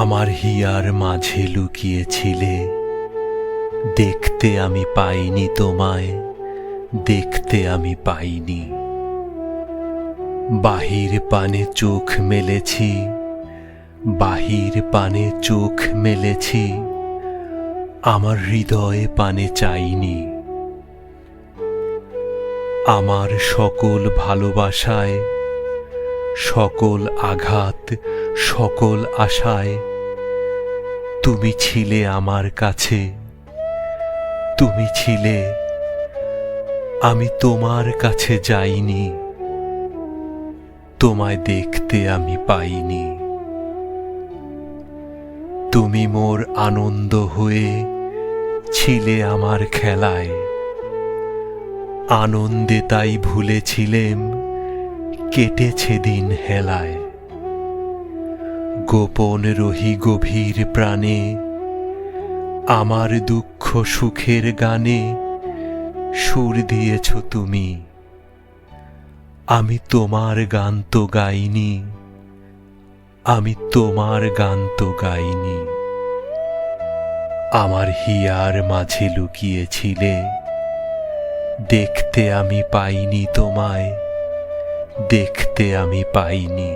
আমার হিয়ার মাঝে লুকিয়েছিলে। দেখতে আমি পাইনি তোমায়, দেখতে আমি পাইনি। বাহির পানে চোখ মেলেছি, বাহির পানে চোখ মেলেছি, আমার হৃদয়ে পানে চাইনি। আমার সকল ভালোবাসায় সকল আঘাত সকল আশায়। তুমি ছিলে আমার কাছে। তুমি ছিলে। আমি তোমার কাছে যাইনি। তোমায় দেখতে আমি পাইনি। তুমি মোর আনন্দ হয়ে ছিলে আমার খেলায়। আনন্দে তাই ভুলেছিলেম কেটেছে দিন হেলায়। গোপন রহি গভীর প্রাণে, আমার দুঃখ সুখের গানে সুর দিয়েছ তুমি। আমি তোমার গান তো গাইনি, আমি তোমার গান তো গাইনি। আমার হিয়ার মাঝে লুকিয়েছিলে, দেখতে আমি পাইনি তোমায়, দেখতে আমি পাইনি।